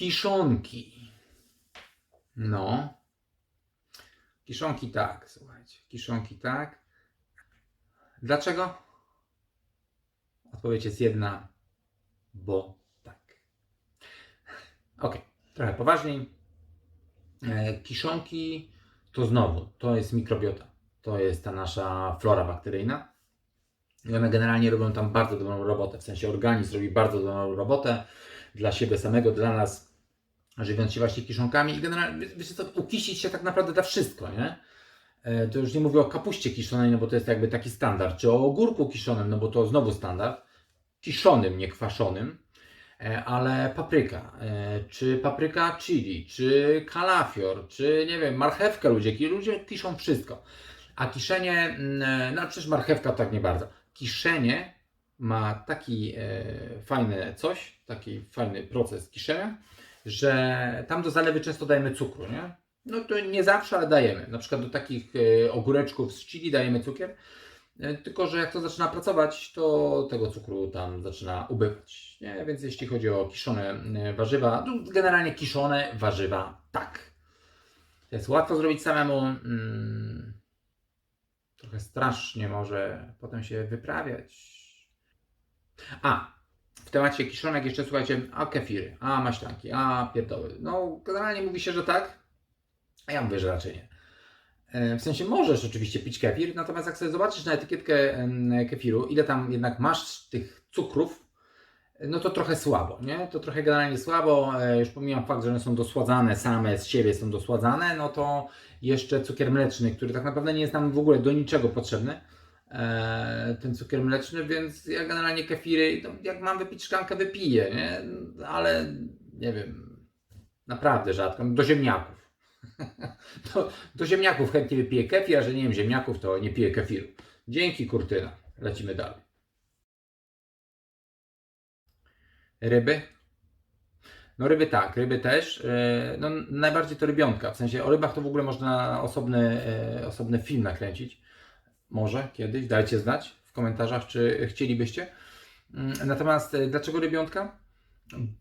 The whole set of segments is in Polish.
Kiszonki. No. Kiszonki tak, słuchajcie. Kiszonki tak. Dlaczego? Odpowiedź jest jedna, bo tak. Ok, trochę poważniej. E, Kiszonki to znowu, to jest mikrobiota. To jest ta nasza flora bakteryjna. I one generalnie robią tam bardzo dobrą robotę. W sensie organizm robi bardzo dobrą robotę dla siebie samego, dla nas, żywiąc się właśnie kiszonkami. I generalnie, wiecie co, ukisić się tak naprawdę da wszystko, nie? E, To już nie mówię o kapuście kiszonej, no bo to jest jakby taki standard, czy o ogórku kiszonym, no bo to znowu standard, kiszonym, nie kwaszonym, E, ale papryka, e, czy papryka chili, czy kalafior, czy nie wiem, marchewkę ludzie, ludzie kiszą wszystko. A kiszenie, mm, no przecież marchewka tak nie bardzo. Kiszenie ma taki fajny coś, taki fajny proces kiszenia, że tam do zalewy często dajemy cukru, nie? No to nie zawsze, ale dajemy. Na przykład do takich e, ogóreczków z chili dajemy cukier, e, tylko że jak to zaczyna pracować, to tego cukru tam zaczyna ubywać. Nie? Więc jeśli chodzi o kiszone e, warzywa, no generalnie kiszone warzywa, tak. To jest łatwo zrobić samemu. Mm, trochę strasznie może potem się wyprawiać. A, w temacie kiszonek jeszcze słuchajcie, a kefiry, a maślanki, a pierdoły. No, generalnie mówi się, że tak, a ja mówię, że raczej nie. E, W sensie możesz oczywiście pić kefir, natomiast jak sobie zobaczysz na etykietkę kefiru, ile tam jednak masz tych cukrów, no to trochę słabo, nie? To trochę generalnie słabo, e, już pomijam fakt, że one są dosładzane same z siebie, są dosładzane, no to jeszcze cukier mleczny, który tak naprawdę nie jest nam w ogóle do niczego potrzebny, ten cukier mleczny, więc ja generalnie kefiry, jak mam wypić szklankę, wypiję, nie? Ale nie wiem, naprawdę rzadko, do ziemniaków. do, do ziemniaków chętnie wypiję kefir, a że nie wiem ziemniaków, to nie piję kefiru. Dzięki kurtyna. Lecimy dalej. Ryby? No ryby tak, ryby też. E, No najbardziej to rybionka. W sensie o rybach to w ogóle można osobny, e, osobny film nakręcić. Może kiedyś, dajcie znać w komentarzach, czy chcielibyście. Mm, Natomiast e, dlaczego rybionka?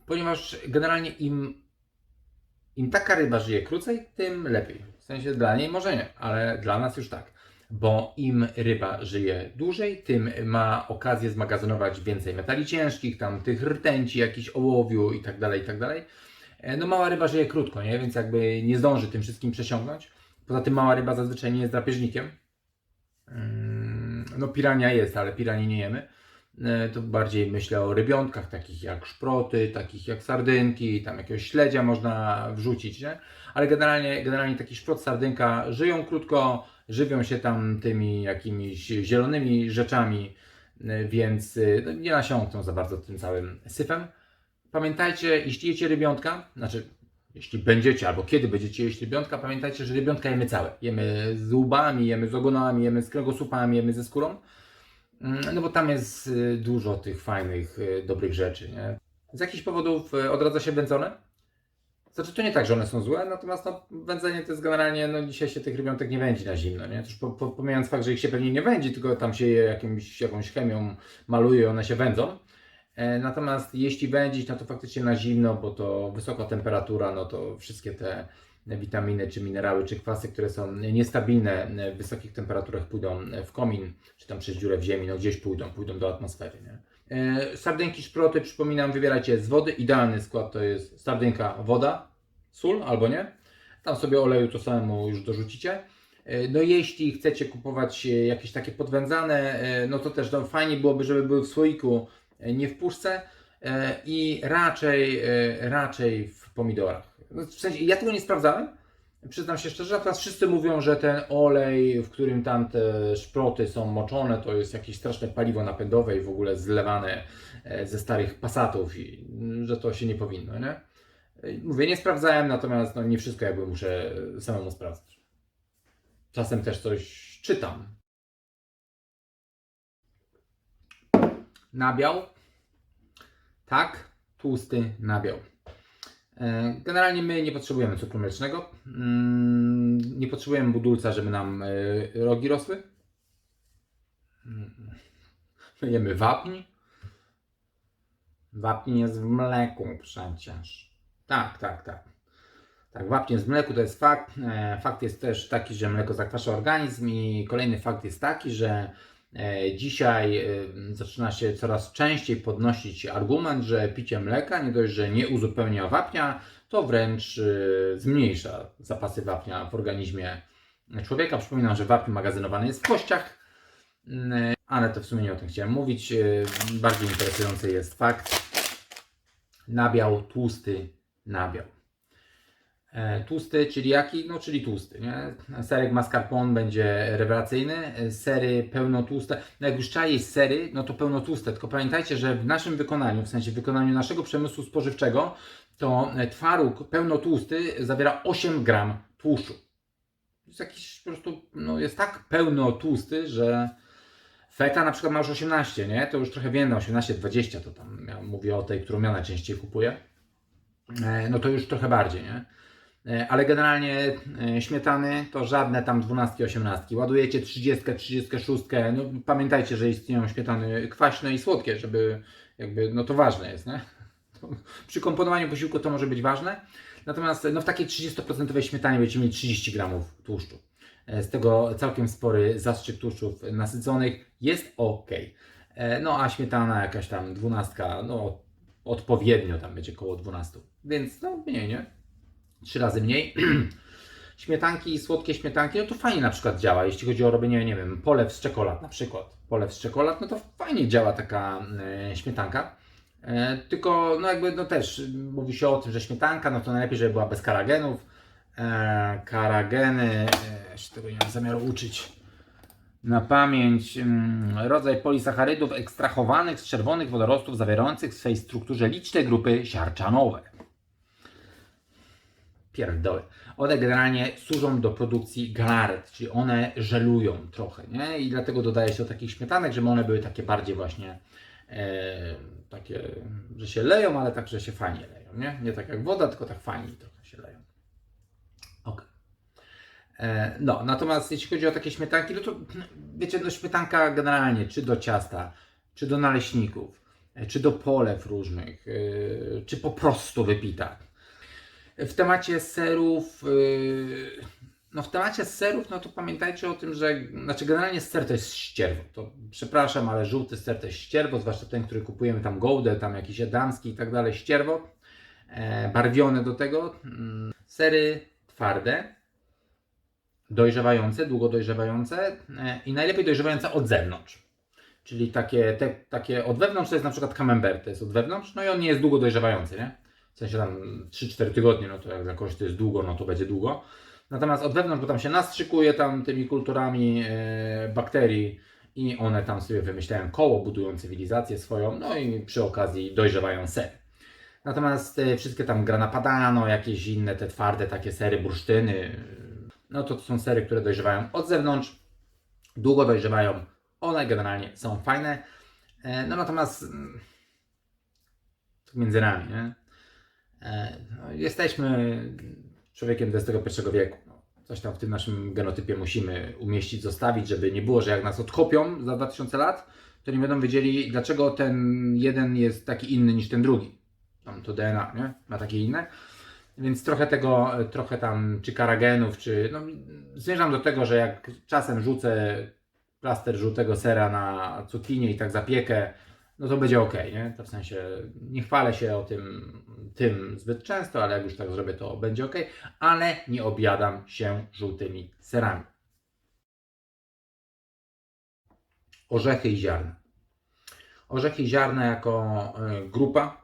Ponieważ generalnie im, im taka ryba żyje krócej, tym lepiej. W sensie dla niej może nie, ale dla nas już tak. Bo im ryba żyje dłużej, tym ma okazję zmagazynować więcej metali ciężkich, tam tych rtęci, jakichś ołowiu i tak dalej, i tak dalej. E, No mała ryba żyje krótko, nie? Więc jakby nie zdąży tym wszystkim przesiągnąć. Poza tym mała ryba zazwyczaj nie jest drapieżnikiem. Mm, No pirania jest, ale piranii nie jemy. E, To bardziej myślę o rybionkach, takich jak szproty, takich jak sardynki, tam jakiegoś śledzia można wrzucić, nie? Ale generalnie, generalnie taki szprot, sardynka żyją krótko, żywią się tam tymi jakimiś zielonymi rzeczami, e, więc e, no, nie nasiąkną za bardzo tym całym syfem. Pamiętajcie, jeśli jecie rybiątka, znaczy jeśli będziecie albo kiedy będziecie jeść rybiątka, pamiętajcie, że rybiątka jemy całe. Jemy z łbami, jemy z ogonami, jemy z kręgosłupami, jemy ze skórą. Mm, No bo tam jest y, dużo tych fajnych, y, dobrych rzeczy, nie? Z jakichś powodów y, odradza się wędzone. Znaczy to nie tak, że one są złe, natomiast no, wędzenie to jest generalnie, no dzisiaj się tych rybiątek nie wędzi na zimno, nie? Po, po, pomijając fakt, że ich się pewnie nie wędzi, tylko tam się je jakimś, jakąś chemią maluje one się wędzą. E, Natomiast jeśli wędzić, no to faktycznie na zimno, bo to wysoka temperatura, no to wszystkie te witaminy, czy minerały, czy kwasy, które są niestabilne w wysokich temperaturach pójdą w komin, czy tam przez dziurę w ziemi, no gdzieś pójdą, pójdą do atmosfery. Nie? E, Sardynki, szproty, przypominam, wybierajcie z wody. Idealny skład to jest sardynka, woda, sól albo nie. Tam sobie oleju to samemu już dorzucicie. E, No jeśli chcecie kupować jakieś takie podwędzane, no to też no, fajnie byłoby, żeby były w słoiku, nie w puszce e, i raczej, e, raczej w pomidorach. No, w sensie, ja tego nie sprawdzałem, przyznam się szczerze, natomiast wszyscy mówią, że ten olej, w którym tam te szproty są moczone, to jest jakieś straszne paliwo napędowe i w ogóle zlewane e, ze starych Passatów i że to się nie powinno, nie? Mówię, nie sprawdzałem, natomiast no, nie wszystko jakby muszę samemu sprawdzać. Czasem też coś czytam. Nabiał. Tak, tłusty nabiał. E, Generalnie my nie potrzebujemy cukru mlecznego. Mm, Nie potrzebujemy budulca, żeby nam e, rogi rosły. Mm. My jemy wapń. Wapń jest w mleku przecież. Tak, tak, tak. Tak, wapń jest w mleku, to jest fakt. E, Fakt jest też taki, że mleko zakwasza organizm i kolejny fakt jest taki, że dzisiaj e, zaczyna się coraz częściej podnosić argument, że picie mleka nie dość, że nie uzupełnia wapnia, to wręcz e, zmniejsza zapasy wapnia w organizmie człowieka. Przypominam, że wapń magazynowany jest w kościach, Mm, ale to w sumie nie o tym chciałem mówić. E, Bardziej interesujący jest fakt. Nabiał, tłusty nabiał. E, Tłusty, czyli jaki? No, czyli tłusty, nie? Serek mascarpone będzie rewelacyjny. E, Sery pełnotłuste. No jak już trzeba jeść sery, no to pełnotłuste. Tylko pamiętajcie, że w naszym wykonaniu, w sensie wykonaniu naszego przemysłu spożywczego, to e, twaróg pełnotłusty zawiera 8 gram tłuszczu. Jest jakiś po prostu, no jest tak pełnotłusty, że feta na przykład ma już 18, nie? To już trochę więcej, 18-20 to tam ja mówię o tej, którą ja najczęściej kupuję. No to już trochę bardziej, nie? E, Ale generalnie e, śmietany to żadne tam 12, 18. Ładujecie 30, 36. No, pamiętajcie, że istnieją śmietany kwaśne i słodkie, żeby jakby, no to ważne jest, nie? To Przy komponowaniu posiłku to może być ważne. Natomiast no, w takiej 30% śmietanie będziecie mieli 30 gramów tłuszczu. E, Z tego całkiem spory zastrzyk tłuszczów nasyconych jest ok. No a śmietana jakaś tam 12, no odpowiednio tam będzie koło 12. Więc no mniej, nie? Trzy razy mniej. Śmietanki, słodkie śmietanki, no to fajnie na przykład działa, jeśli chodzi o robienie, nie wiem, polew z czekolad na przykład. Polew z czekolad, no to fajnie działa taka e, śmietanka. E, tylko, no jakby, no też mówi się o tym, że śmietanka, no to najlepiej, żeby była bez karagenów. E, karageny, e, się tego nie mam zamiaru uczyć na pamięć. Mm, rodzaj polisacharydów ekstrahowanych z czerwonych wodorostów zawierających w swej strukturze liczne grupy siarczanowe. Pierdoły. One generalnie służą do produkcji galaret, czyli one żelują trochę, nie? I dlatego dodaje się do takich śmietanek, żeby one były takie bardziej właśnie e, takie, że się leją, ale tak, że się fajnie leją, nie? Nie tak jak woda, tylko tak fajnie trochę się leją. Ok. E, No, natomiast jeśli chodzi o takie śmietanki, no to wiecie, no śmietanka generalnie, czy do ciasta, czy do naleśników, e, czy do polew różnych, e, czy po prostu wypita. W temacie serów, yy, no w temacie serów, no to pamiętajcie o tym, że, znaczy generalnie ser to jest ścierwo. To przepraszam, ale żółty ser to jest ścierwo, zwłaszcza ten, który kupujemy tam Goldę, tam jakiś Edamski i tak dalej, ścierwo, e, barwione do tego. Mm, Sery twarde, dojrzewające, długo dojrzewające e, i najlepiej dojrzewające od zewnątrz. Czyli takie, te, takie od wewnątrz to jest na przykład camembert, to jest od wewnątrz, no i on nie jest długo dojrzewający, nie? W sensie tam 3-4 tygodnie, no to jak dla kogoś to jest długo, no to będzie długo. Natomiast od wewnątrz, bo tam się nastrzykuje tam tymi kulturami e, bakterii i one tam sobie wymyślają koło, budują cywilizację swoją, no i przy okazji dojrzewają ser. Natomiast e, wszystkie tam grana padano, jakieś inne te twarde takie sery, bursztyny, e, no to, to są sery, które dojrzewają od zewnątrz, długo dojrzewają, one generalnie są fajne. No natomiast mm, między nami, nie? E, no, jesteśmy człowiekiem XXI wieku. No, coś tam w tym naszym genotypie musimy umieścić, zostawić, żeby nie było, że jak nas odkopią za 2000 lat, to nie będą wiedzieli, dlaczego ten jeden jest taki inny niż ten drugi. Tam to DNA, nie? Ma takie inne. Więc trochę tego, trochę tam, czy karagenów, czy. No, zmierzam do tego, że jak czasem rzucę plaster żółtego sera na cukinię i tak zapiekę, no to będzie ok, nie? To w sensie nie chwalę się o tym, tym zbyt często, ale jak już tak zrobię, to będzie ok, ale nie objadam się żółtymi serami. Orzechy i ziarna. Orzechy i ziarna jako y, grupa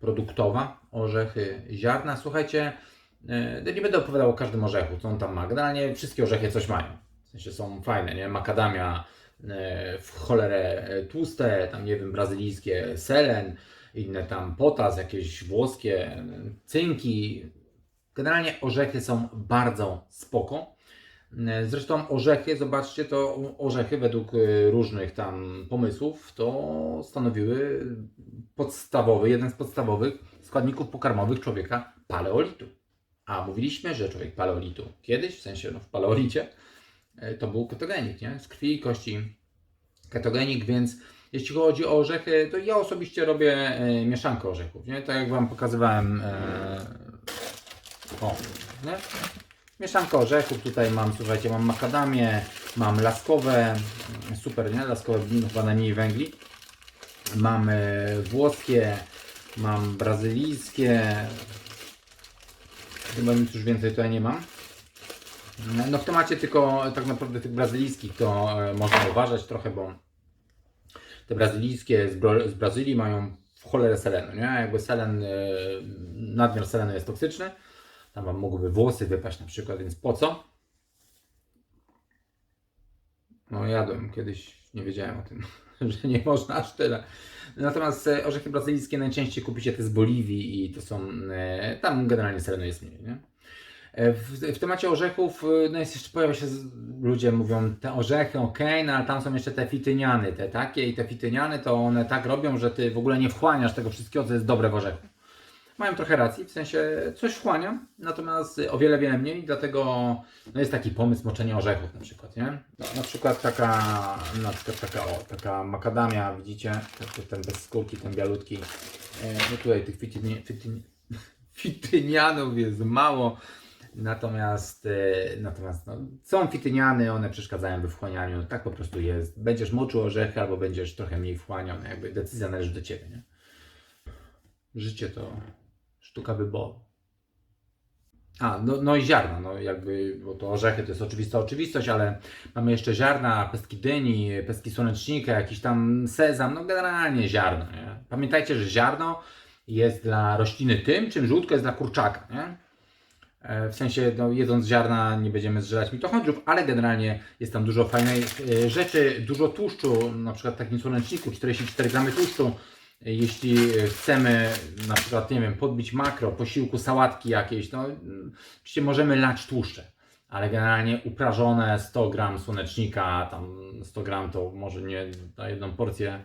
produktowa, orzechy, ziarna. Słuchajcie, y, nie będę opowiadał o każdym orzechu, co on tam ma. Generalnie wszystkie orzechy coś mają. W sensie są fajne, nie? Makadamia, e, w cholerę e, tłuste, tam nie wiem, brazylijskie selen, inne tam potas, jakieś włoskie, cynki. Generalnie orzechy są bardzo spoko. Zresztą orzechy, zobaczcie, to orzechy według y, różnych tam pomysłów to stanowiły podstawowy, jeden z podstawowych składników pokarmowych człowieka paleolitu. A mówiliśmy, że człowiek paleolitu kiedyś, w sensie no, w paleolicie, to był ketogenik, nie? Z krwi i kości ketogenik, więc jeśli chodzi o orzechy, to ja osobiście robię y, mieszankę orzechów, nie? Tak jak Wam pokazywałem, e, o, nie? Mieszanka orzechów, tutaj mam, słuchajcie, mam makadamię, mam laskowe, super, nie? Laskowe chyba najmniej węgli. Mam e, włoskie, mam brazylijskie. Chyba nic już więcej tutaj nie mam. No w temacie tylko tak naprawdę tych brazylijskich to e, można uważać trochę, bo te brazylijskie z, Brazylii mają cholerę selenu, nie? Jakby selen, e, nadmiar selenu jest toksyczny. Tam wam mogłyby włosy wypaść na przykład, więc po co? No jadłem kiedyś, nie wiedziałem o tym, że nie można aż tyle. Natomiast e, orzechy brazylijskie najczęściej kupicie te z Boliwii i to są, tam generalnie selenu jest mniej, nie? E, W, w temacie orzechów, e, no jest jeszcze, pojawia się, ludzie mówią, te orzechy, ok, no ale tam są jeszcze te fityniany, te takie i te fityniany, to one tak robią, że ty w ogóle nie wchłaniasz tego wszystkiego, co jest dobre w orzechu. Mają trochę racji, w sensie coś wchłaniam, natomiast o wiele, wiele mniej, dlatego no jest taki pomysł moczenia orzechów na przykład, nie? No, na przykład taka, na przykład taka, o, taka makadamia, widzicie, ten, bez skórki, ten bialutki, e, no tutaj tych fityni, fityni, fitynianów jest mało, natomiast, e, natomiast no, są fityniany, one przeszkadzają we wchłanianiu, tak po prostu jest. Będziesz moczył orzechy albo będziesz trochę mniej wchłaniał, no jakby decyzja należy do Ciebie, nie? Życie to sztuka wyboru. A, no, no i ziarna, no jakby, bo to orzechy to jest oczywista oczywistość, ale mamy jeszcze ziarna, pestki dyni, pestki słonecznika, jakiś tam sezam, no generalnie ziarno, nie? Pamiętajcie, że ziarno jest dla rośliny tym, czym żółtko jest dla kurczaka, nie? E, W sensie, no, jedząc ziarna nie będziemy zżerać mitochondriów, ale generalnie jest tam dużo fajnej e, rzeczy, dużo tłuszczu, na przykład w takim słoneczniku, 44 gramy tłuszczu. E, Jeśli chcemy na przykład, nie wiem, podbić makro, posiłku, sałatki jakieś, no oczywiście możemy lać tłuszcze, ale generalnie uprażone 100 gram słonecznika, tam 100 gram to może nie na jedną porcję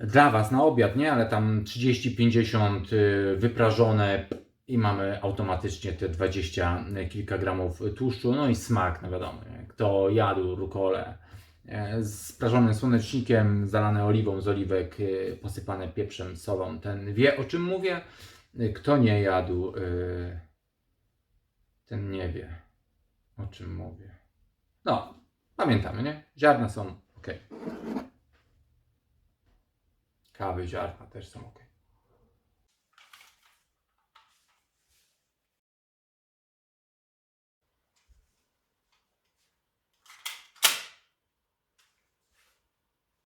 dla Was na obiad, nie? Ale tam 30-50 y, wyprażone i mamy automatycznie te 20 kilka gramów tłuszczu, no i smak, no wiadomo, kto jadł rukole z prażonym słonecznikiem, zalane oliwą z oliwek, e, posypane pieprzem, solą, ten wie o czym mówię. E, Kto nie jadł, e, ten nie wie o czym mówię. No, pamiętamy, nie? Ziarna są ok. Kawy, ziarna też są ok.